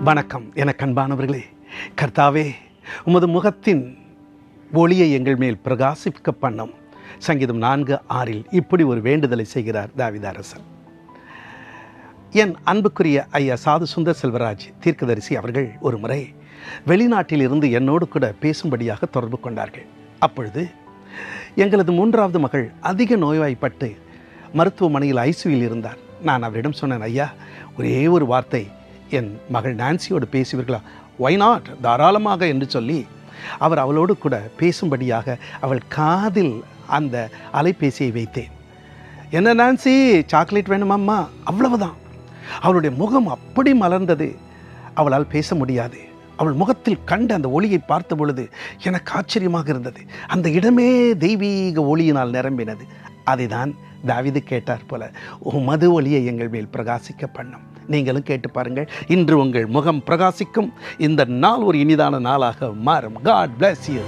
வணக்கம். என கண்பானவர்களே கர்த்தாவே உமது முகத்தின் ஒளியை எங்கள் மேல் பிரகாசிக்க பண்ணும். சங்கீதம் நான்கு ஆறில் இப்படி ஒரு வேண்டுதலை செய்கிறார் தாவிதாரசன் என் அன்புக்குரிய ஐயா சாது சுந்தர் செல்வராஜ் தீர்க்கதரிசி அவர்கள் ஒரு முறை வெளிநாட்டில் இருந்து என்னோடு கூட பேசும்படியாக தொடர்பு கொண்டார்கள். அப்பொழுது எங்களது மூன்றாவது மகள் அதிக நோய்வாய்ப்பட்டு மருத்துவமனையில் ஐசியூவில் இருந்தார். நான் அவரிடம் சொன்னேன் ஐயா ஒரே ஒரு வார்த்தை. என் மகள் நான்சியோடு பேசுவீர்களா? ஒய் நாட் தாராளமாக என்று சொல்லி அவர் அவளோடு கூட பேசும்படியாக அவள் காதில் அந்த அலைபேசியை வைத்தேன். என்ன நான்சி? சாக்லேட் வேணுமாம்மா? அவ்வளவுதான். அவளுடைய முகம் அப்படி மலர்ந்தது. அவளால் பேச முடியாது. அவள் முகத்தில் கண்ட அந்த ஒளியை பார்த்த பொழுது எனக்கு ஆச்சரியமாக இருந்தது. அந்த இடமே தெய்வீக ஒளியினால் நிரம்பினது. அதை தான் தாவிது கேட்டார் போல மது ஒளியை எங்கள் மேல் பிரகாசிக்க பண்ணும். நீங்களும் கேட்டு பாருங்கள் இன்று உங்கள் முகம் பிரகாசிக்கும். இந்த நாள் ஒரு இனிதான நாளாக மாறும். God bless you